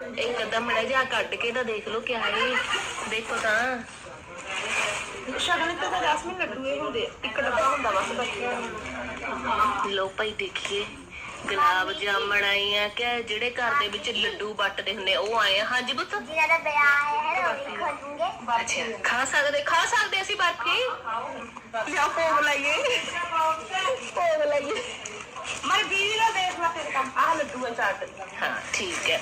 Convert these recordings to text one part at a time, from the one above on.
ਇੱਕ ਅੱਧਾ ਮੜਾ ਜਿਹਾ ਕੱਢ ਕੇ ਤਾਂ ਦੇਖ ਲਓ ਕਿਆ ਹੈ। ਦੇਖੋ ਤਾਂ। ਸ਼ਗਨ ਤੇ ਤਾਂ ਜੈਸਮੀਨ ਲੱਡੂ ਇਹ ਹੁੰਦੇ ਆ। ਇੱਕ ਡੱਬਾ ਹੁੰਦਾ ਬਸ ਬੱਚਿਆਂ ਨੂੰ ਲੋ ਭਾਈ ਦੇਖੀਏ। ਗੁਲਾਬ ਜਾਮਣ ਆਏ ਆ ਕਿ ਜਿਹੜੇ ਘਰ ਦੇ ਵਿੱਚ ਲੱਡੂ ਵੱਟਦੇ ਹੁੰਦੇ ਆ, ਉਹ ਆਏ ਆ। ਹਾਂਜੀ ਪੁੱਤ। ਜਿਨ੍ਹਾਂ ਦਾ ਵਿਆਹ ਹੈ ਨਾ ਉਹ ਵੀ ਖੋਲੂਗੇ। ਅੱਛਾ ਖਾ ਸਕਦੇ ਖਾ ਸਕਦੇ ਅਸੀਂ ਬਰਫੀ? ਲਿਆ ਭੋਗ ਲਾਈਏ। ਭੋਗ ਲਾਈਏ। ਮਰ ਦੀਦੀ ਦਾ ਦੇਖ ਲੈ ਫਿਰ ਕੰਮ। ਆਹ ਲੱਡੂ ਆ ਚਾਟ ਹਾਂ ਠੀਕ ਹੈ।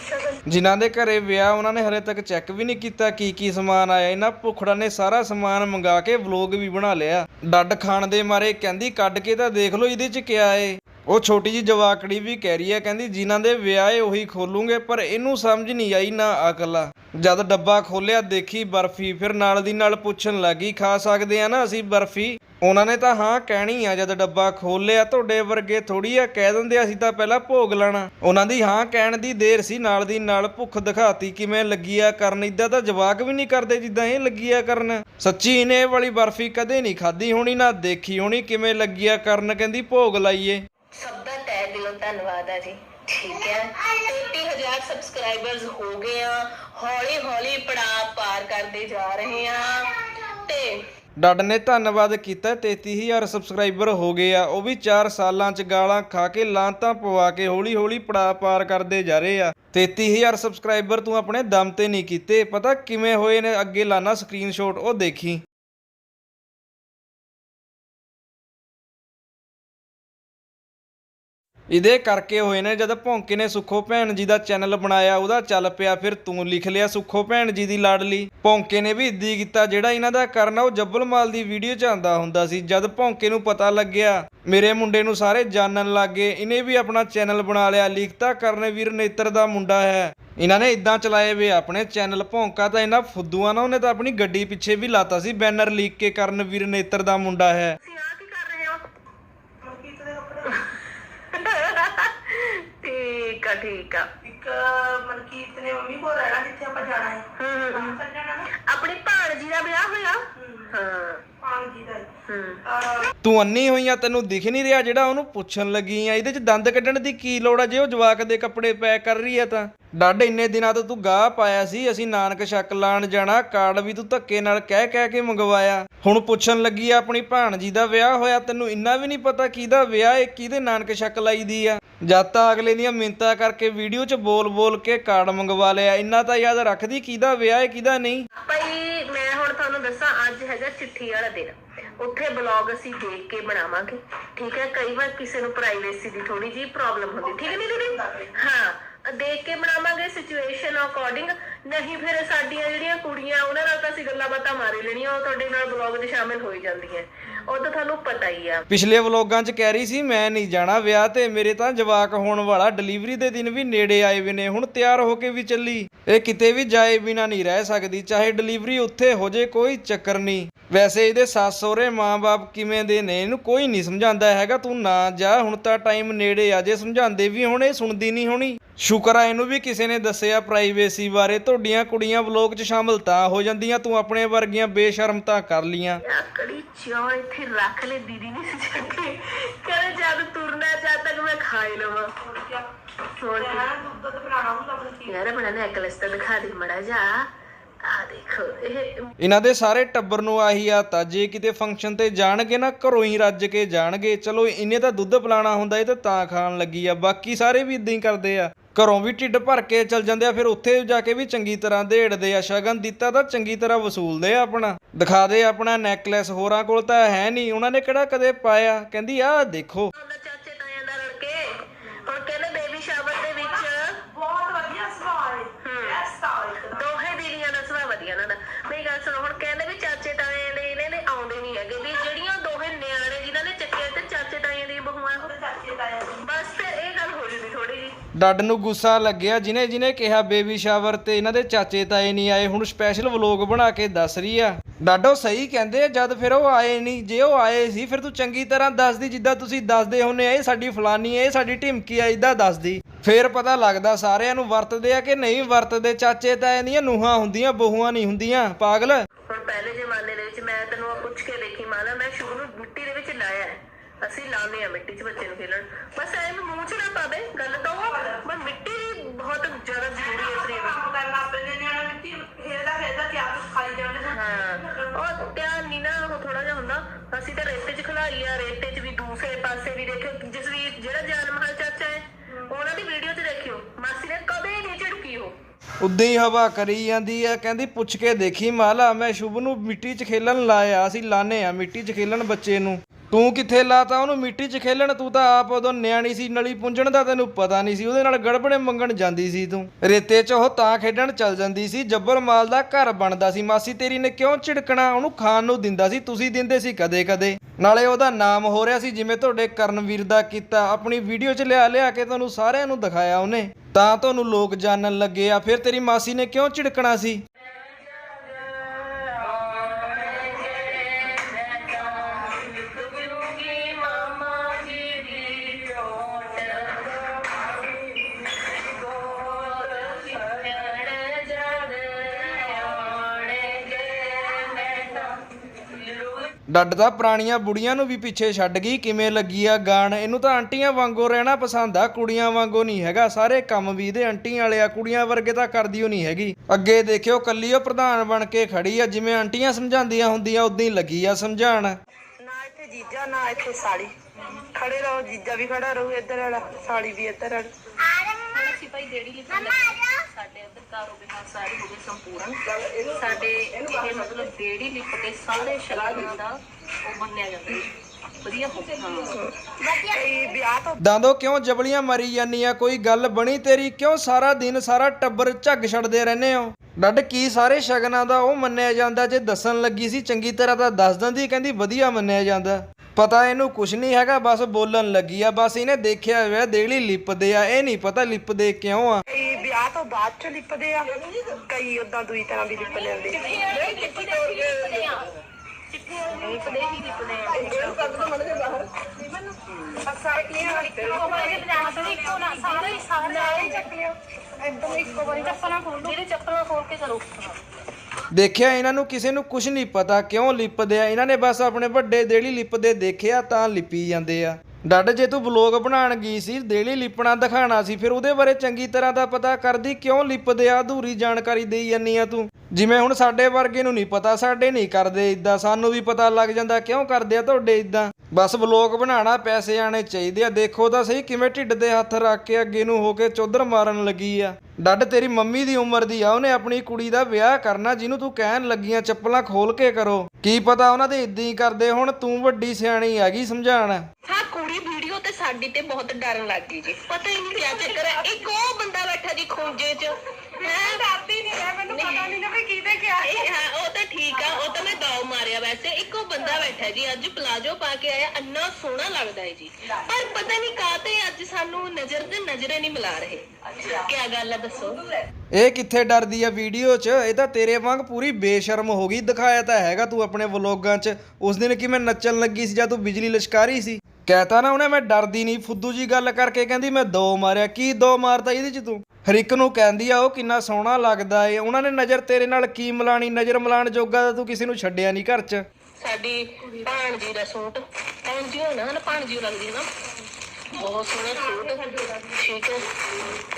ਜਿਨ੍ਹਾਂ ਦੇ ਘਰੇ ਵਿਆਹ ਉਹਨਾਂ ਨੇ ਹਲੇ ਤੱਕ ਚੈੱਕ ਵੀ ਨਹੀਂ ਕੀਤਾ ਕੀ ਕੀ ਸਮਾਨ ਆਇਆ। ਇਹਨਾਂ ਭੁੱਖੜਾਂ ਨੇ ਸਾਰਾ ਸਮਾਨ ਮੰਗਾ ਕੇ ਵਲੋਗ ਵੀ ਬਣਾ ਲਿਆ। ਡੱਡ ਖਾਣ ਦੇ ਮਾਰੇ ਕਹਿੰਦੀ ਕੱਢ ਕੇ ਤਾਂ ਦੇਖ ਲਓ ਇਹਦੇ 'ਚ ਕਿਆ ਏ? ਉਹ ਛੋਟੀ ਜੀ ਜਵਾਕੜੀ ਵੀ ਕਹਿ ਰਹੀ ਹੈ, ਕਹਿੰਦੀ ਜਿਨ੍ਹਾਂ ਦੇ ਵਿਆਹ ਏ ਉਹੀ ਖੋਲੂਗੇ, ਪਰ ਇਹਨੂੰ ਸਮਝ ਨਹੀਂ ਆਈ ਨਾ ਅਕਲਾ। ਜਦ ਡੱਬਾ ਖੋਲਿਆ ਦੇਖੀ ਬਰਫੀ, ਫਿਰ ਨਾਲ ਦੀ ਨਾਲ ਪੁੱਛਣ ਲੱਗੀ, ਖਾ ਸਕਦੇ ਆ ਨਾ ਅਸੀਂ ਬਰਫੀ? ਉਹਨਾਂ ਨੇ ਤਾਂ ਹਾਂ ਕਹਿਣੀ ਆ, ਜਦ ਡੱਬਾ ਖੋਲਿਆ ਤੁਹਾਡੇ ਵਰਗੇ ਥੋੜੀ ਆ, ਕਹਿ ਦਿੰਦੇ ਅਸੀਂ ਤਾਂ ਪਹਿਲਾਂ ਭੋਗ ਲੈਣਾ। ਉਹਨਾਂ ਦੀ ਹਾਂ ਕਹਿਣ ਦੀ ਦੇਰ ਸੀ, ਨਾਲ ਦੀ ਨਾਲ ਭੁੱਖ ਦਿਖਾਤੀ, ਕਿਵੇਂ ਲੱਗੀ ਆ ਕਰਨ? ਇਦਾਂ ਤਾਂ ਜਵਾਕ ਵੀ ਨਹੀਂ ਕਰਦੇ ਜਿੱਦਾਂ ਇਹ ਲੱਗੀ ਆ ਕਰਨ। ਸੱਚੀ ਇਹਨੇ ਇਹ ਵਾਲੀ ਬਰਫੀ ਕਦੇ ਨਹੀਂ ਖਾਧੀ ਹੋਣੀ, ਨਾ ਦੇਖੀ ਹੋਣੀ ਕਿਵੇਂ ਲੱਗੀ ਆ ਕਰਨ, ਕਹਿੰਦੀ ਭੋਗ ਲਾਈਏ। ਤਹਿ ਧੰਨਵਾਦ ਹੈ ਜੀ। ਠੀਕ ਹੈ। 33000 ਸਬਸਕ੍ਰਾਈਬਰਸ ਹੋ ਗਏ ਆ। ਹੌਲੀ ਹੌਲੀ ਪੜਾਅ ਪਾਰ ਕਰਦੇ ਜਾ ਰਹੇ ਆ। ਤੇ ਡੱਡ ਨੇ ਧੰਨਵਾਦ ਕੀਤਾ। 33000 ਸਬਸਕ੍ਰਾਈਬਰ ਹੋ ਗਏ ਆ। ਉਹ ਵੀ 4 ਸਾਲਾਂ ਚ ਗਾਲਾਂ ਖਾ ਕੇ, ਲਾਂਤਾਂ ਪਵਾ ਕੇ ਹੌਲੀ ਹੌਲੀ ਪੜਾ ਪਾਰ ਕਰਦੇ ਜਾ ਰਹੇ ਆ। 33000 ਸਬਸਕ੍ਰਾਈਬਰ ਤੂੰ ਆਪਣੇ ਦਮ ਤੇ ਨਹੀਂ ਕੀਤੇ। ਪਤਾ ਕਿਵੇਂ ਹੋਏ ਨੇ? ਅੱਗੇ ਲਾਣਾ ਸਕਰੀਨਸ਼ਾਟ ਉਹ ਦੇਖੀ। ਇਹਦੇ ਕਰਕੇ ਹੋਏ ਨੇ ਜਦ ਭੌਂਕੇ ਨੇ ਸੁੱਖੋ ਭੈਣ ਜੀ ਦਾ ਚੈਨਲ ਬਣਾਇਆ, ਉਹਦਾ ਚੱਲ ਪਿਆ, ਫਿਰ ਤੂੰ ਲਿਖ ਲਿਆ ਸੁੱਖੋ ਭੈਣ ਜੀ ਦੀ ਲਾਡਲੀ ਭੌਂਕੇ ਨੇ ਵੀ ਇੱਦੀ ਕੀਤਾ, ਜਿਹੜਾ ਇਹਨਾਂ ਦਾ ਕਰਨਾ, ਉਹ ਜੱਬਲਮਾਲ ਦੀ ਵੀਡੀਓ ਚ ਆਂਦਾ ਹੁੰਦਾ ਸੀ। ਜਦ ਭੌਂਕੇ ਨੂੰ ਪਤਾ ਲੱਗਿਆ, ਮੇਰੇ ਮੁੰਡੇ ਨੂੰ ਸਾਰੇ ਜਾਣਨ ਲੱਗੇ ਇਹਨੇ ਵੀ ਆਪਣਾ ਚੈਨਲ ਬਣਾ ਲਿਆ ਲਿਖਤਾ ਕਰਨਵੀਰ ਨੇਤਰ ਦਾ ਮੁੰਡਾ ਹੈ। ਇਹਨਾਂ ਨੇ ਇਦਾਂ ਚਲਾਏ ਵੇ, ਆਪਣੇ ਚੈਨਲ ਭੌਂਕਾ ਤਾਂ ਇਹਨਾਂ ਫੁੱਦੂਆਂ ਨਾਲ, ਉਹਨੇ ਤਾਂ ਆਪਣੀ ਗੱਡੀ ਪਿੱਛੇ ਵੀ ਲਾਤਾ ਸੀ, ਬੈਨਰ ਲੀਕ ਕੇ ਕਰਨਵੀਰ ਨੇਤਰ ਦਾ ਮੁੰਡਾ ਹੈ ਮਨਕੀਤ ਦੇ ਕੱਪੜੇ ਠੀਕ ਆ ਠੀਕ ਆ। ਇੱਕ ਮਨਕੀਤ ਨੇ ਮੰਮੀ ਕੋਲ ਰਹਿਣਾ ਜਿੱਥੇ ਆਪਾਂ ਜਾਣਾ ਹੈ ਹਮ, ਹਮ, ਆਪਣੀ ਭਾਣਜੀ ਦਾ ਵਿਆਹ ਹੋਇਆ। ਹਾਂ। ਅਹ ਤੂੰ ਅੰਨੀ ਹੋਈ ਆ ਤੈਨੂੰ ਦਿਖ ਨਹੀਂ ਰਿਹਾ ਜਿਹੜਾ ਉਹਨੂੰ ਪੁੱਛਣ ਲੱਗੀ ਆ। ਇਹਦੇ 'ਚ ਦੰਦ ਕੱਢਣ ਦੀ ਕੀ ਲੋੜ ਆ? ਜੇ ਉਹ ਜਵਾਕ ਦੇ ਕੱਪੜੇ ਪੈਕ ਕਰ ਰਹੀ ਆ ਤਾਂ। ਡੱਡ ਇੰਨੇ ਦਿਨਾਂ ਤੋਂ ਤੂੰ ਗਾਹ ਪਾਇਆ ਸੀ ਅਸੀਂ ਨਾਨਕ ਛੱਕ ਲਾਣ ਜਾਣਾ ਕਾਰਡ ਵੀ ਤੂੰ ਧੱਕੇ ਨਾਲ ਕਹਿ ਕਹਿ ਕੇ ਮੰਗਵਾਇਆ। ਹੁਣ ਪੁੱਛਣ ਲੱਗੀ ਆ ਆਪਣੀ ਭਾਣਜੀ ਦਾ ਵਿਆਹ ਹੋਇਆ ਤੈਨੂੰ ਇੰਨਾ ਵੀ ਨਹੀਂ ਪਤਾ ਕਿਹਦਾ ਵਿਆਹ ਏ ਕਿਹਦੇ ਨਾਨਕ ਛੱਕ ਲਾਈ ਦੀ ਆ। ਜਦ ਤਾਂ ਅਗਲੇ ਦੀਆਂ ਮਿੰਤਾ ਕਰਕੇ ਵੀਡੀਓ 'ਚ ਬੋਲ ਬੋਲ ਕੇ ਕਾਰਡ ਮੰਗਵਾ ਲਿਆ ਇੰਨਾ ਤਾਂ ਯਾਦ ਰੱਖਦੀ ਕਿਹਦਾ ਵਿਆਹ ਏ ਕਿਹਦਾ ਨਹੀਂ। ਭਾਈ ਮੈਂ ਤੁਹਾਨੂੰ ਦੱਸਾਂ, ਅੱਜ ਹੈਗਾ ਚਿੱਠੀ ਵਾਲਾ ਦਿਨ। ਉੱਥੇ ਬਲੌਗ ਅਸੀਂ ਦੇਖ ਕੇ ਬਣਾਵਾਂਗੇ। ਠੀਕ ਹੈ, ਕਈ ਵਾਰ ਕਿਸੇ ਨੂੰ ਪ੍ਰਾਈਵੇਸੀ ਦੀ ਥੋੜੀ ਜਿਹੀ ਪ੍ਰੋਬਲਮ ਹੁੰਦੀ। ਠੀਕ ਹੈ ਨਹੀਂ ਦੀਦੀ ਹਾਂ, ਦੇਖ ਕੇ ਬਣਾਵਾਂਗੇ ਸਿਚੁਏਸ਼ਨ ਅਕੋਰਡਿੰਗ ਨਹੀਂ ਫਿਰ ਸਾਡੀਆਂ ਜਿਹੜੀਆਂ ਕੁੜੀਆਂ, ਉਹਨਾਂ ਨਾਲ ਤਾਂ ਅਸੀਂ ਗੱਲਾਂ ਬਾਤਾਂ ਮਾਰੇ ਲੈਣੀਆਂ, ਉਹ ਤੁਹਾਡੇ ਨਾਲ ਬਲੌਗ 'ਚ ਸ਼ਾਮਿਲ ਹੋਈ ਜਾਂਦੀਆਂ। ਉਹ ਤਾਂ ਤੁਹਾਨੂੰ ਪਤਾ ਹੀ ਆ। ਪਿਛਲੇ ਵਲੋਗਾਂ 'ਚ ਕਹਿ ਰਹੀ ਸੀ, ਮੈਂ ਨਹੀਂ ਜਾਣਾ ਵਿਆਹ ਤੇ, ਮੇਰੇ ਤਾਂ ਜਵਾਕ ਹੋਣ ਵਾਲਾ ਡਿਲੀਵਰੀ ਦੇ ਦਿਨ ਵੀ ਨੇੜੇ ਆਏ ਵੀ ਨੇ, ਹੁਣ ਤਿਆਰ ਹੋ ਕੇ ਵੀ ਚੱਲੀ। ਇਹ ਕਿਤੇ ਵੀ ਜਾਏ ਬਿਨਾ ਨਹੀਂ ਰਹਿ ਸਕਦੀ, ਚਾਹੇ ਡਿਲੀਵਰੀ ਉੱਥੇ ਹੋ ਜੇ, ਕੋਈ ਚੱਕਰ ਨਹੀਂ। ਵੈਸੇ ਇਹਦੇ ਸੱਸ ਸਹੁਰੇ ਮਾਂ-ਬਾਪ ਕਿਵੇਂ ਦੇ ਨੇ, ਇਹਨੂੰ ਕੋਈ ਨਹੀਂ ਸਮਝਾਉਂਦਾ ਹੈਗਾ, ਤੂੰ ਨਾ ਜਾ, ਹੁਣ ਤਾਂ ਟਾਈਮ ਨੇੜੇ ਆ ਜੇ, ਸਮਝਾਉਂਦੇ ਵੀ ਹੁਣ, ਇਹ ਸੁਣਦੀ ਨਹੀਂ ਹੋਣੀ। ਸ਼ੁਕਰ ਆ ਇਹਨੂੰ ਵੀ ਕਿਸੇ ਨੇ ਦੱਸਿਆ ਪ੍ਰਾਈਵੇਸੀ ਬਾਰੇ, ਤੁਹਾਡੀਆਂ ਕੁੜੀਆਂ ਵਲੋਗ 'ਚ ਸ਼ਾਮਲ ਤਾਂ ਹੋ ਜਾਂਦੀਆਂ, ਤੂੰ ਆਪਣੇ ਵਰਗੀਆਂ ਬੇਸ਼ਰਮ ਤਾਂ ਕਰ ਲੀਆਂ। ਆ ਕੜੀ ਇੱਥੇ ਰੱਖ ਲੈ, ਦੀਦੀ ਨੇ ਸੱਚੇ ਕਹਿੰਦੇ ਜਦ ਤੱਕ ਲਵਾਂ। ਹੋਰ ਕੀ? ਹੋਰ ਕੀ ਦੁੱਧ ਦੁੱਧ ਪਿਲਾਣਾ ਹੁੰਦਾ ਮਨਕੀਤ ਯਾਰ ਬਣਾ ਨੈਕਲਸ ਤਾਂ ਦਿਖਾ ਦੇ ਮੜਾ ਜਾ ਆ ਦੇਖੋ, ਇਹ ਇਹਨਾਂ ਦੇ ਸਾਰੇ ਟੱਬਰ ਨੂੰ ਆਹੀ ਆਦਤ ਆ, ਜੇ ਕਿਤੇ ਫੰਕਸ਼ਨ ਤੇ ਜਾਣਗੇ ਨਾ, ਘਰੋਂ ਹੀ ਰੱਜ ਕੇ ਜਾਣਗੇ। ਚਲੋ ਇਹਨੇ ਤਾਂ ਦੁੱਧ ਪਿਲਾਣਾ ਹੁੰਦਾ, ਇਹ ਤਾਂ ਤਾਂ ਖਾਣ ਲੱਗੀ ਆ। ਬਾਕੀ ਸਾਰੇ ਵੀ ਇਦਾਂ ਹੀ ਕਰਦੇ ਆ। ਘਰੋਂ ਵੀ ਢਿੱਡ ਭਰ ਕੇ ਚਲ ਜਾਂਦੇ ਆ, ਫਿਰ ਉੱਥੇ ਜਾ ਕੇ ਵੀ ਚੰਗੀ ਤਰ੍ਹਾਂ ਦੇੜਦੇ ਆ। ਸ਼ਗਨ ਦਿੱਤਾ ਤਾਂ ਚੰਗੀ ਤਰ੍ਹਾਂ ਵਸੂਲਦੇ ਆ ਆਪਣਾ। ਦਿਖਾ ਦੇ ਆਪਣਾ ਨੈਕਲੈਸ ਹੋਰਾਂ ਕੋਲ ਤਾਂ ਹੈ ਨਹੀਂ। ਉਹਨਾਂ ਨੇ ਕਿਹੜਾ ਕਦੇ ਪਾਇਆ? ਕਹਿੰਦੀ ਆ ਦੇਖੋ। ਡੱਡ ਨੂੰ ਗੁੱਸਾ ਲੱਗਿਆ। ਜਿਨੇ ਜਿਨੇ ਕਿਹਾ ਬੇਬੀ ਸ਼ਾਵਰ ਤੇ ਇਹਨਾਂ ਦੇ ਚਾਚੇ ਤਾਏ ਨਹੀਂ ਆਏ ਹੁਣ ਸਪੈਸ਼ਲ ਵਲੋਗ ਬਣਾ ਕੇ ਦੱਸ ਰਹੀ ਆ। ਡਾਡੋ ਸਹੀ ਕਹਿੰਦੇ ਆ, ਜਦ ਫਿਰ ਉਹ ਆਏ ਨਹੀਂ ਜੇ ਉਹ ਆਏ ਸੀ ਫਿਰ ਤੂੰ ਚੰਗੀ ਤਰ੍ਹਾਂ ਦੱਸਦੀ ਜਿੱਦਾਂ ਤੁਸੀਂ ਦੱਸਦੇ ਹੁੰਨੇ ਆ ਇਹ ਸਾਡੀ ਫਲਾਨੀ ਹੈ ਇਹ ਸਾਡੀ ਢਿਮਕੀ ਆ ਇਦਾਂ ਦੱਸਦੀ। ਫੇਰ ਪਤਾ ਲੱਗਦਾ ਸਾਰਿਆਂ ਨੂੰ ਵਰਤਦੇ ਆ ਕਿ ਨਹੀਂ ਵਰਤਦੇ। ਚਾਚੇ ਤਾਏ ਦੀਆਂ ਨੂਹਾਂ ਹੁੰਦੀਆਂ ਬਹੂਆਂ ਨਹੀਂ ਹੁੰਦੀਆਂ। ਪਾਗਲ? ਹੁਣ ਪਹਿਲੇ ਜ਼ਮਾਨੇ ਦੇ ਵਿੱਚ ਮੈਂ ਤੈਨੂੰ ਪੁੱਛ ਕੇ ਅਸੀਂ ਲਾਉਂਦੇ ਆ ਮਿੱਟੀ 'ਚ ਬੱਚੇ ਨੂੰ ਖੇਲਣ। ਬਸ ਐਵੇਂ ਮੂੰਹ 'ਚ ਨਾ ਪਾਵੇ ਗੱਲ ਤਾਂ ਉਹ ਪਰ ਮਿੱਟੀ ਬਹੁਤ ਜ਼ਿਆਦਾ ਜ਼ਰੂਰੀ ਹੈ ਸਰੀਰ ਲਈ ਕੰਮ ਕਰਨਾ ਆਪਣੇ ਨਿਆਣਾ ਮਿੱਟੀ ਖੇਲਦਾ ਖੇਲਦਾ ਕਿਆ ਕੁਝ ਖਾਈ ਜਾਂਦੇ ਹਾਂ ਉਹ ਧਿਆਨ ਨਹੀਂ ਨਾ ਉਹ ਥੋੜਾ ਜਿਹਾ ਹੁੰਦਾ। ਅਸੀਂ ਤਾਂ ਰੇਤੇ 'ਚ ਖਲਾਈ ਆ ਰੇਤੇ 'ਚ ਵੀ ਦੂਸਰੇ ਪਾਸੇ ਵੀ ਦੇਖੋ ਜਿਸ ਵੀ ਜਿਹੜਾ ਜਾਨਮਹਲ ਚਾਚਾ ਹੈ ਉਹਨਾਂ ਦੀ ਵੀਡੀਓ 'ਚ ਦੇਖਿਓ। ਮਾਸੀ ਨੇ ਕਦੇ ਨਹੀਂ ਝੜਕੀ ਉਹ। ਉੱਦੇ ਹੀ ਹਵਾ ਕਰੀ ਜਾਂਦੀ ਆ ਕਹਿੰਦੀ ਪੁੱਛ ਕੇ ਦੇਖੀ ਮਾਲਾ ਮੈਂ ਸ਼ੁਭ ਨੂੰ ਮਿੱਟੀ 'ਚ ਖੇਲਣ ਲਾਇਆ ਅਸੀਂ ਲਾਣੇ ਆ ਮਿੱਟੀ 'ਚ ਖੇਲਣ ਬੱਚੇ ਨੂੰ। ਤੂੰ ਕਿੱਥੇ ਲਾਤਾ? ਉਹਨੂੰ ਮਿੱਟੀ 'ਚ ਖੇਲਣ? ਤੂੰ ਤਾਂ ਆਪ ਉਦੋਂ ਨਿਆਣੀ ਸੀ, ਨਲੀ ਪੁੰਜਣ ਦਾ ਤੈਨੂੰ ਪਤਾ ਨਹੀਂ ਸੀ। ਉਹਦੇ ਨਾਲ ਗੜਬੜੇ ਮੰਗਣ ਜਾਂਦੀ ਸੀ ਤੂੰ। ਰੇਤੇ 'ਚ ਉਹ ਤਾਂ ਖੇਡਣ ਚੱਲ ਜਾਂਦੀ ਸੀ। ਜੱਬਰ ਮਾਲ ਦਾ ਘਰ ਬਣਦਾ ਸੀ। ਮਾਸੀ ਤੇਰੀ ਨੇ ਕਿਉਂ ਝਿੜਕਣਾ? ਉਹਨੂੰ ਖਾਣ ਨੂੰ ਦਿੰਦਾ ਸੀ। ਤੁਸੀਂ ਦਿੰਦੇ ਸੀ ਕਦੇ-ਕਦੇ। ਨਾਲੇ ਉਹਦਾ ਨਾਮ ਹੋ ਰਿਹਾ ਸੀ ਜਿਵੇਂ ਤੁਹਾਡੇ ਕਰਨਵੀਰ ਦਾ ਕੀਤਾ। ਆਪਣੀ ਵੀਡੀਓ 'ਚ ਲਿਆ ਲਿਆ ਕੇ ਤੁਹਾਨੂੰ ਸਾਰਿਆਂ ਨੂੰ ਦਿਖਾਇਆ ਉਹਨੇ। ਤਾਂ ਤੁਹਾਨੂੰ ਲੋਕ ਜਾਣਨ ਲੱਗੇ ਆ। ਫਿਰ ਤੇਰੀ ਮਾਸੀ ਨੇ ਕਿਉਂ ਝਿੜਕਣਾ ਸੀ? ਡੱਡ ਤਾਂ ਪੁਰਾਣੀਆਂ ਬੁੜੀਆਂ ਨੂੰ ਵੀ ਪਿੱਛੇ ਛੱਡ ਗਈ, ਕਿਵੇਂ ਲੱਗੀ ਆ ਗਾਣ? ਇਹਨੂੰ ਤਾਂ ਆਂਟੀਆਂ ਵਾਂਗੂ ਰਹਿਣਾ ਪਸੰਦ ਆ, ਕੁੜੀਆਂ ਵਾਂਗੂ ਨਹੀਂ ਹੈਗਾ। ਸਾਰੇ ਕੰਮ ਵੀ ਇਹਦੇ ਆਂਟੀ ਵਾਲੇ ਆ, ਕੁੜੀਆਂ ਵਰਗੇ ਤਾਂ ਕਰਦੀ ਓ ਨਹੀਂ ਹੈਗੀ। ਅੱਗੇ ਦੇਖਿਓ, ਕੱਲੀ ਉਹ ਪ੍ਰਧਾਨ ਬਣ ਕੇ ਖੜੀ ਆ, ਜਿਵੇਂ ਆਂਟੀਆਂ ਸਮਝਾਉਂਦੀਆਂ ਹੁੰਦੀਆਂ ਉਦਾਂ ਹੀ ਲੱਗੀ ਆ ਸਮਝਾਣ ਨਾ ਇੱਥੇ ਜੀਜਾ, ਨਾ ਇੱਥੇ ਸਾੜੀ ਖੜੇ ਰਹੋ, ਜੀਜਾ ਵੀ ਖੜਾ ਰਹੋ, ਇੱਧਰ ਵਾਲਾ ਸਾੜੀ ਵੀ ਇੱਧਰ ਵਾਲੀ। ਅਸੀਂ ਭਾਈ ਜਿਹੜੀ ਲਿਖੀ ਸਾਡੇ ਅੰਦਰ ਕਾਰੋਬਾਰ ਸਾਰੇ ਹੋ ਗਏ ਸੰਪੂਰਨ। ਸਾਡੇ ਇਹ ਮਤਲਬ ਡੇੜੀ ਲਿਪ ਕੇ ਸਾਰੇ ਸ਼ਗਨਾਂ ਦਾ ਉਹ ਮੰਨਿਆ ਜਾਂਦਾ ਹੈ। ਵਧੀਆ ਹੋ ਹਾਂ। ਕਈ ਵਿਆਹ ਤੋਂ ਦਾਦੋ ਕਿਉਂ ਜਬਲੀਆਂ ਮਰੀ ਜਾਂਦੀ ਆ? ਕੋਈ ਗੱਲ ਬਣੀ ਤੇਰੀ? ਕਿਉਂ ਸਾਰਾ ਦਿਨ ਸਾਰਾ ਟੱਬਰ ਝੱਗ ਛੱਡਦੇ ਰਹਿੰਦੇ ਹੋ? ਡੱਡ ਕੀ ਸਾਰੇ ਸ਼ਗਨਾਂ ਦਾ ਉਹ ਮੰਨਿਆ ਜਾਂਦਾ? ਜੇ ਦੱਸਣ ਲੱਗੀ ਸੀ ਚੰਗੀ ਤਰ੍ਹਾਂ ਤਾਂ ਦੱਸ ਦਿੰਦੀ ਕਹਿੰਦੀ ਵਧੀਆ ਮੰਨਿਆ ਜਾਂਦਾ। ਪਤਾ ਇਹਨੂੰ ਕੁਝ ਨਹੀਂ ਹੈਗਾ ਬਸ ਬੋਲਣ ਲੱਗੀ ਆ ਬਸ ਇਹਨੇ ਦੇਖਿਆ ਹੋਇਆ ਦੇਲੀ ਲਿਪਦੇ ਆ ਇਹ ਨਹੀਂ ਪਤਾ ਲਿਪਦੇ ਕਿਉਂ ਆ। ਕਈ ਵਿਆਹ ਤੋਂ ਬਾਅਦ ਚ ਲਿਪਦੇ ਆ ਕਈ ਉਦਾਂ ਦੂਈ ਤਰ੍ਹਾਂ ਵੀ ਲਿਪ ਲੈਂਦੇ ਲਿਪਦੇ ਹੀ ਲਿਪਦੇ ਆ। ਮੇਰੇ ਚੱਪਲਾਂ ਖੋਲ ਕੇ ਕਰੋ ਦੇਖਿਆ ਇਹਨਾਂ ਨੂੰ ਕਿਸੇ ਨੂੰ ਕੁਝ ਨਹੀਂ ਪਤਾ, ਕਿਉਂ ਲਿਪਦੇ ਆ? ਇਹਨਾਂ ਨੇ ਬਸ ਆਪਣੇ ਵੱਡੇ ਦੇਲੀ ਲਿਪਦੇ ਦੇਖਿਆ ਤਾਂ ਲਿਪੀ ਜਾਂਦੇ ਆ। ਡੱਡ, ਜੇ ਤੂੰ ਵਲੋਗ ਬਣਾਉਣ ਗਈ ਸੀ, ਦੇਲੀ ਲਿਪਣਾ ਦਿਖਾਣਾ ਸੀ, ਫਿਰ ਉਹਦੇ ਬਾਰੇ ਚੰਗੀ ਤਰ੍ਹਾਂ ਦਾ ਪਤਾ ਕਰਦੀ ਕਿਉਂ ਲਿਪਦੇ ਆ? ਅਧੂਰੀ ਜਾਣਕਾਰੀ ਦੇਈ ਜਾਂਦੀ ਆ ਤੂੰ। ਜਿਵੇਂ ਹੁਣ ਸਾਡੇ ਵਰਗੇ ਨੂੰ ਨਹੀਂ ਪਤਾ, ਸਾਡੇ ਨਹੀਂ ਕਰਦੇ ਇਦਾਂ ਸਾਨੂੰ ਵੀ ਪਤਾ ਲੱਗ ਜਾਂਦਾ, ਕਿਉਂ ਕਰਦੇ ਆ ਤੁਹਾਡੇ ਇਦਾਂ ਬਸ ਵਲੋਗ ਬਣਾਉਣਾ, ਪੈਸੇ ਆਣੇ ਚਾਹੀਦੇ ਆ। ਦੇਖੋ ਤਾਂ ਸਹੀ ਕਿਵੇਂ ਢਿੱਡ ਦੇ ਹੱਥ ਰੱਖ ਕੇ ਅੱਗੇ ਨੂੰ ਹੋ ਕੇ ਚੌਧਰ ਮਾਰਨ ਲੱਗੀ ਆ। ਡੱਡ ਤੇਰੀ ਮੰਮੀ ਦੀ ਉਮਰ ਦੀ ਆ, ਉਹਨੇ ਆਪਣੀ ਕੁੜੀ ਦਾ ਵਿਆਹ ਕਰਨਾ, ਜਿਹਨੂੰ ਤੂੰ ਕਹਿਣ ਲੱਗੀਆਂ, ਚੱਪਲਾਂ ਖੋਲ ਕੇ ਕਰੋ। ਕੀ ਪਤਾ ਉਹਨਾਂ ਦੇ ਇਦਾਂ ਹੀ ਕਰਦੇ ਹੁਣ, ਤੂੰ ਵੱਡੀ ਸਿਆਣੀ ਆ ਗਈ ਸਮਝਾਣ ਹਾਂ ਕੁੜੀ ਸਾਡੀ ਤੇ ਬਹੁਤ ਡਰਨ ਲੱਗ ਗਈ ਜੀ। ਪਤਾ ਹੀ ਨਹੀਂ ਕਿਆ ਚੱਕਰ ਹੈ ਇੱਕ ਉਹ ਬੰਦਾ ਬੈਠਾ ਜੀ ਖੂੰਜੇ 'ਚ। ਹੈ ਡਰਦੀ ਨਹੀਂ ਹੈ ਮੈਨੂੰ ਪਤਾ ਨਹੀਂ। ਨਾ ਵੀ ਕਿਹਦੇ ਕਿਹਾ ਇਹ ਹਾਂ ਉਹ ਤਾਂ ਠੀਕ ਆ ਉਹ ਤਾਂ ਮੈਂ ਦਾਉ ਮਾਰਿਆ ਵੈਸੇ। ਇੱਕ ਉਹ ਬੰਦਾ ਬੈਠਾ ਜੀ ਅੱਜ ਪਲਾਜੋ ਪਾ ਕੇ ਆਇਆ ਅੰਨਾ ਸੋਹਣਾ ਲੱਗਦਾ ਹੈ ਜੀ। ਪਰ ਪਤਾ ਨਹੀਂ ਕਾਤੇ ਅੱਜ ਸਾਨੂੰ ਨਜ਼ਰ ਤੇ ਨਜ਼ਰੇ ਨਹੀਂ ਮਿਲਾ ਰਹੇ। ਕਿਆ ਗੱਲ ਹੈ ਦੱਸੋ? ਇਹ ਕਿੱਥੇ ਡਰਦੀ ਆ ਵੀਡੀਓ 'ਚ? ਇਹ ਤਾਂ ਤੇਰੇ ਵਾਂਗ ਪੂਰੀ ਬੇਸ਼ਰਮ ਹੋ ਗਈ। ਦਿਖਾਇਆ ਤਾਂ ਹੈਗਾ ਤੂੰ ਆਪਣੇ ਵਲੋਗਾਂ 'ਚ। ਉਸ ਦਿਨ ਕਿਵੇਂ ਨੱਚਣ ਲੱਗੀ ਸੀ ਜਦ ਤੂੰ ਬਿਜਲੀ ਲਿਸ਼ਕਾਰੀ ਸੀ? ਕਹਿਤਾ ਨਾ ਉਹਨੇ, ਮੈਂ ਡਰਦੀ ਨਹੀਂ। ਫੁੱਦੂ ਜੀ ਗੱਲ ਕਰਕੇ ਕਹਿੰਦੀ, ਮੈਂ ਦੋ ਮਾਰਿਆ। ਕੀ ਦੋ ਮਾਰਦਾ ਇਹਦੇ 'ਚ ਤੂੰ? ਹਰ ਨੂੰ ਕਹਿੰਦੀ ਆ ਉਹ, ਕਿੰਨਾ ਸੋਹਣਾ ਲੱਗਦਾ ਏ। ਉਹਨਾਂ ਨੇ ਨਜ਼ਰ ਤੇਰੇ ਨਾਲ ਕੀ ਮਿਲਾਣੀ? ਨਜ਼ਰ ਮਿਲਾਣ ਜੋਗਾ ਤਾਂ ਤੂੰ ਕਿਸੇ ਨੂੰ ਛੱਡਿਆ ਨਹੀਂ ਘਰ 'ਚ। ਸਾਡੀ ਭਾਣਜੀ ਦਾ ਸੂਟ। ਭਾਣਜੀ ਹੋਣਾ ਨਾ ਭਾਣਜੀ ਲੱਗਦੀ ਨਾ। ਬਹੁਤ ਸੋਹਣਾ ਸੂਟ। ਠੀਕ ਹੈ।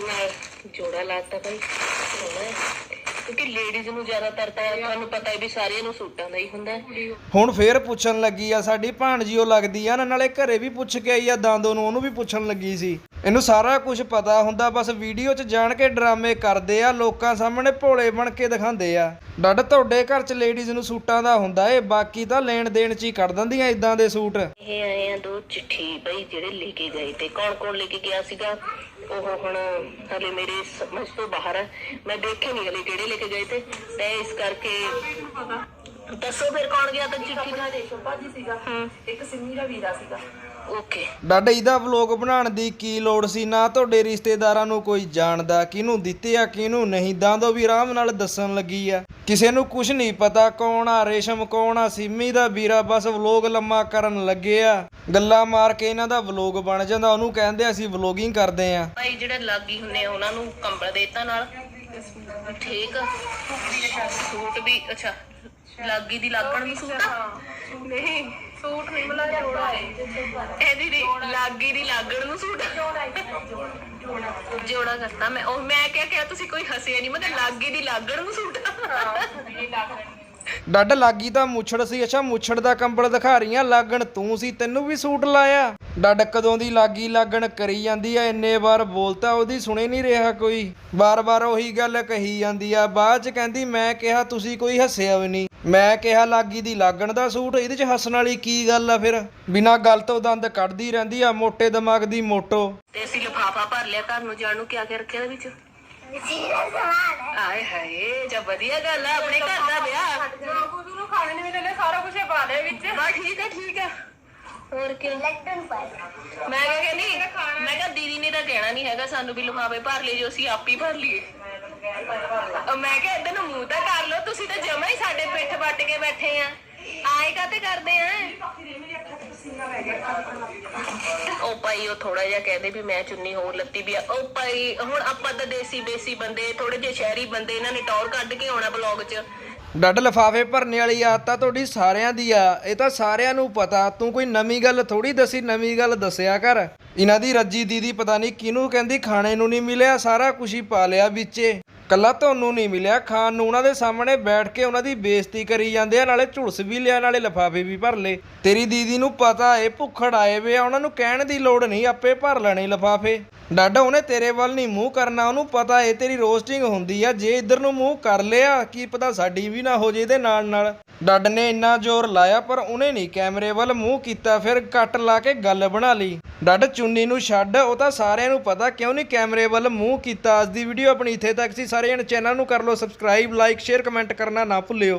ਨਾਲ ਜੋੜਾ ਲਾਤਾ ਭਾਈ। ਸੋਹਣਾ ਹੈ। ਕਿਉਂਕਿ ਲੇਡੀਜ਼ ਨੂੰ ਜ਼ਿਆਦਾਤਰ ਤਾਂ ਤੁਹਾਨੂੰ ਪਤਾ ਹੈ ਵੀ ਸਾਰਿਆਂ ਨੂੰ ਸੂਟਾਂ ਦਾ ਹੀ ਹੁੰਦਾ ਹੈ। ਹੁਣ ਫੇਰ ਪੁੱਛਣ ਲੱਗੀ ਆ ਸਾਡੀ, ਭਾਣਜੀ ਉਹ ਲੱਗਦੀ ਆ ਨਾ, ਨਾਲੇ ਘਰੇ ਵੀ ਪੁੱਛ ਕੇ ਆਈ ਆ, ਦਾਦੋ ਨੂੰ ਉਹਨੂੰ ਵੀ ਪੁੱਛਣ ਲੱਗੀ ਸੀ। ਇਹਨੂੰ ਸਾਰਾ ਕੁਝ ਪਤਾ ਹੁੰਦਾ ਬਸ ਵੀਡੀਓ 'ਚ ਜਾਣ ਕੇ ਡਰਾਮੇ ਕਰਦੇ ਆ ਲੋਕਾਂ ਸਾਹਮਣੇ ਭੋਲੇ ਬਣ ਕੇ ਦਿਖਾਉਂਦੇ ਆ। ਡੱਡ ਤੁਹਾਡੇ ਘਰ 'ਚ ਲੇਡੀਜ਼ ਨੂੰ ਸੂਟਾਂ ਦਾ ਹੁੰਦਾ ਏ ਬਾਕੀ ਤਾਂ ਲੈਣ ਦੇਣ 'ਚ ਹੀ ਕੱਢ ਦਿੰਦੀਆਂ ਇਦਾਂ ਦੇ ਸੂਟ। ਇਹ ਆਏ ਆ ਦੋ ਚਿੱਠੀ ਬਈ ਜਿਹੜੇ ਲੈ ਕੇ ਗਏ ਤੇ ਕੌਣ ਕੌਣ ਲੈ ਕੇ ਗਿਆ ਸੀਗਾ? ਉਹ ਹੁਣ ਹਲੇ ਮੇਰੀ ਸਮਝ ਤੋਂ ਬਾਹਰ ਹੈ ਮੈਂ ਦੇਖੇ ਨਹੀਂ ਹਲੇ ਕਿਹੜੇ ਲੈ ਕੇ ਗਏ ਤੇ। ਤੇ ਇਸ ਕਰਕੇ ਦੱਸੋ ਫਿਰ ਕੌਣ ਗਿਆ ਤਾਂ ਚਿੱਠੀ ਦਾ? ਭਾਜੀ ਸੀਗਾ। ਇੱਕ ਸਿੰਮੀ ਦਾ ਵੀਰਾ ਸੀਗਾ। ਓਕੇ। ਡੱਡ ਇਹਦਾ ਵਲੋਗ ਬਣਾਉਣ ਦੀ ਕੀ ਲੋੜ ਸੀ? ਨਾ ਤੁਹਾਡੇ ਰਿਸ਼ਤੇਦਾਰਾਂ ਨੂੰ ਕੋਈ ਜਾਣਦਾ ਕਿਹਨੂੰ ਦਿੱਤੇ ਆ ਕਿਹਨੂੰ ਨਹੀਂ। ਦਾਦੋ ਵੀ ਆਰਾਮ ਨਾਲ ਦੱਸਣ ਲੱਗੀ ਆ। ਕਿਸੇ ਨੂੰ ਕੁਝ ਨਹੀਂ ਪਤਾ ਕੌਣ ਆ ਰੇਸ਼ਮ ਕੌਣ ਆ ਸਿੰਮੀ ਦਾ ਵੀਰਾ ਬਸ ਵਲੋਗ ਲੰਮਾ ਕਰਨ ਲੱਗੇ ਆ। ਗੱਲਾਂ ਮਾਰ ਕੇ ਇਹਨਾਂ ਦਾ ਵਲੋਗ ਬਣ ਜਾਂਦਾ। ਉਹਨੂੰ ਕਹਿੰਦੇ ਅਸੀਂ ਵਲੋਗਿੰਗ ਕਰਦੇ ਆ। ਭਾਈ ਜਿਹੜੇ ਲਾਗੀ ਹੁੰਨੇ ਆ ਉਹਨਾਂ ਨੂੰ ਕੰਬਲ ਦੇਤਾ ਨਾਲ। ਠੀਕ ਆ। ਸੂਟ ਵੀ ਅੱਛਾ ਲਾਗੀ ਦੀ ਲਾਗਣ ਨੂੰ ਸੂਟ ਆ? ਨਹੀਂ। ਸੂਟ ਨਹੀਂ ਮਿਲਾ ਜੋੜਾ ਹੈ ਇਹਦੀ ਦੀ ਲਾਗੀ ਦੀ ਲਾਗਣ ਨੂੰ ਸੂਟ। ਜੋੜਾ ਕਰਤਾ ਮੈਂ। ਉਹ ਮੈਂ ਕਿਹਾ ਕਿਹਾ ਤੁਸੀਂ ਕੋਈ ਹੱਸਿਆ ਨਹੀਂ ਮੈਂ ਲਾਗੀ ਦੀ ਲਾਗਣ ਨੂੰ ਸੂਟ। ਡੱਡ ਲੱਗੀ ਤਾਂ ਮੁੱਛੜ ਸੀ। ਅੱਛਾ, ਮੁੱਛੜ ਦਾ ਕੰਬਲ ਦਿਖਾ ਰਹੀਆਂ। ਲਾਗਣ ਤੂੰ ਸੀ, ਤੈਨੂੰ ਵੀ ਸੂਟ ਲਾਇਆ। ਡੱਡ ਕਦੋਂ ਦੀ ਲਾਗੀ ਲਾਗਣ ਕਰੀ ਜਾਂਦੀ ਆ, ਇੰਨੇ ਵਾਰ ਬੋਲਤਾ, ਉਹਦੀ ਸੁਣੇ ਨਹੀਂ ਰਿਹਾ ਕੋਈ। ਵਾਰ ਵਾਰ ਉਹੀ ਗੱਲ ਕਹੀ ਜਾਂਦੀ ਆ। ਬਾਅਦ ਚ ਕਹਿੰਦੀ, ਮੈਂ ਕਿਹਾ, ਤੁਸੀਂ ਕੋਈ ਹੱਸਿਆ ਵੀ ਨਹੀਂ ਮੈਂ ਕਿਹਾ ਲਾਗੀ ਦੀ ਲਾਗਣ ਦਾ ਸੂਟ, ਇਹਦੇ ਚ ਹੱਸਣ ਵਾਲੀ ਕੀ ਗੱਲ ਆ ਫਿਰ? ਬਿਨਾਂ ਗੱਲ ਤੋਂ ਦੰਦ ਕੱਢਦੀ ਰਹਿੰਦੀ ਆ, ਮੋਟੇ ਦਿਮਾਗ ਦੀ ਮੋਟੋ। ਤੇ ਅਸੀਂ ਲਿਫਾਫਾ ਭਰ ਲਿਆ ਘਰ ਨੂੰ ਜਾਣ ਨੂੰ, ਕਿਆ ਕਿਆ ਰੱਖਿਆ ਇਹਦੇ ਵਿੱਚ? ਆਏ ਹਾਏ, ਜਾਂ ਵਧੀਆ ਗੱਲ ਆ, ਆਪਣੇ ਘਰ ਦਾ ਵਿਆਹ। ਜੋ ਕੁਝ ਨੂੰ ਖਾਣੇ ਨੂੰ ਮਿਲਣੇ ਸਾਰਾ ਕੁਝ ਪਾ ਲਿਆ ਵਿੱਚ ਬਾ ਠੀਕ ਆ ਠੀਕ ਆ। ਹੋਰ ਕੀ? ਲੱਡੂ ਪਰ ਮੈਂ ਕਿਹਾ ਕਹਿੰਦੀ, ਮੈਂ ਕਿਹਾ ਦੀਦੀ ਨੇ ਤਾਂ ਕਹਿਣਾ ਨਹੀਂ ਹੈਗਾ, ਸਾਨੂੰ ਵੀ ਲਿਫਾਫੇ ਭਰ ਲਈ ਅਸੀਂ ਆਪ ਹੀ ਭਰ ਲਈਏ। ਅਹ ਮੈਂ ਕਿਹਾ ਇਦਾਂ ਨੂੰ ਮੂੰਹ ਤਾਂ ਕਰ ਲਓ, ਤੁਸੀਂ ਤਾਂ ਜਮਾ ਹੀ ਸਾਡੇ ਪਿੱਠ ਵੱਟ ਕੇ ਬੈਠੇ ਆ। ਆਏ ਕਾਤੇ ਕਰਦੇ ਆ? ਉਹ ਭਾਈ, ਉਹ ਥੋੜਾ ਜਿਹਾ ਕਹਦੇ ਵੀ ਮੈਂ ਚੁੰਨੀ ਹੋਰ ਲੱਤੀ ਵੀ ਆ। ਉਹ ਭਾਈ, ਹੁਣ ਆਪਾਂ ਤਾਂ ਦੇਸੀ ਬੇਸੀ ਬੰਦੇ ਥੋੜੇ ਜਿਹੇ ਸ਼ਹਿਰੀ ਬੰਦੇ, ਇਹਨਾਂ ਨੇ ਟੌਰ ਕੱਢ ਕੇ ਆਉਣਾ ਬਲੌਗ 'ਚ। ਡੱਡ ਲਫਾਫੇ ਭਰਨੇ ਵਾਲੀ ਆਦਤ ਤਾਂ ਤੁਹਾਡੀ ਸਾਰਿਆਂ ਦੀ ਆ। ਇਹ ਤਾਂ ਸਾਰਿਆਂ ਨੂੰ ਪਤਾ। ਤੂੰ ਕੋਈ ਨਵੀਂ ਗੱਲ ਥੋੜੀ ਦੱਸੀ, ਨਵੀਂ ਗੱਲ ਦੱਸਿਆ ਕਰ। ਇਹਨਾਂ ਦੀ ਰੱਜੀ ਦੀਦੀ ਪਤਾ ਨਹੀਂ ਕਿਹਨੂੰ ਕਹਿੰਦੀ, ਖਾਣੇ ਨੂੰ ਨਹੀਂ ਮਿਲਿਆ, ਸਾਰਾ ਕੁਝ ਹੀ ਪਾ ਲਿਆ ਵਿੱਚੇ। ਕੱਲਾ ਤੁਹਾਨੂੰ ਨਹੀਂ ਮਿਲਿਆ, ਖਾਣ ਨੂੰ ਉਹਨਾਂ ਦੇ ਸਾਹਮਣੇ ਬੈਠ ਕੇ ਉਹਨਾਂ ਦੀ ਬੇਇੱਜ਼ਤੀ ਕਰੀ ਜਾਂਦੇ ਆ, ਨਾਲੇ ਝੁਲਸ ਵੀ ਲਿਆ, ਨਾਲੇ ਲਫਾਫੇ ਵੀ ਭਰ ਲਏ। ਤੇਰੀ ਦੀਦੀ ਨੂੰ ਪਤਾ ਏ, ਭੁੱਖੜ ਆਏ ਵੇ ਆ, ਉਹਨਾਂ ਨੂੰ ਕਹਿਣ ਦੀ ਲੋੜ ਨਹੀਂ, ਆਪੇ ਭਰ ਲੈਣੇ ਲਫਾਫੇ। ਡਾਡਾ ਉਹਨੇ ਤੇਰੇ ਵੱਲ ਨਹੀਂ ਮੂੰਹ ਕਰਨਾ, ਉਹਨੂੰ ਪਤਾ ਏ ਤੇਰੀ ਰੋਸਟਿੰਗ ਹੁੰਦੀ ਆ, ਜੇ ਇੱਧਰ ਨੂੰ ਮੂੰਹ ਕਰ ਲਿਆ, ਕੀ ਪਤਾ ਸਾਡੀ ਵੀ ਨਾ ਹੋ ਜੇ ਇਹਦੇ ਨਾਲ ਨਾਲ ਡੱਡ ਨੇ ਇੰਨਾ ਜ਼ੋਰ ਲਾਇਆ, ਪਰ ਉਹਨੇ ਨਹੀਂ ਕੈਮਰੇ ਵੱਲ ਮੂੰਹ ਕੀਤਾ, ਫਿਰ ਕੱਟ ਲਾ ਕੇ ਗੱਲ ਬਣਾ ਲਈ। ਡੱਡ, ਚੁੰਨੀ ਨੂੰ ਛੱਡ, ਉਹ ਤਾਂ ਸਾਰਿਆਂ ਨੂੰ ਪਤਾ, ਕਿਉਂ ਨਹੀਂ ਕੈਮਰੇ ਵੱਲ ਮੂੰਹ ਕੀਤਾ? ਅੱਜ ਦੀ ਵੀਡੀਓ ਆਪਣੀ ਇੱਥੇ ਤੱਕ ਸੀ। ਸਾਰੇ ਜਣ ਚੈਨਲ ਨੂੰ ਕਰ ਲਓ ਸਬਸਕ੍ਰਾਈਬ ਲਾਈਕ ਸ਼ੇਅਰ ਕਮੈਂਟ ਕਰਨਾ ਨਾ ਭੁੱਲਿਓ।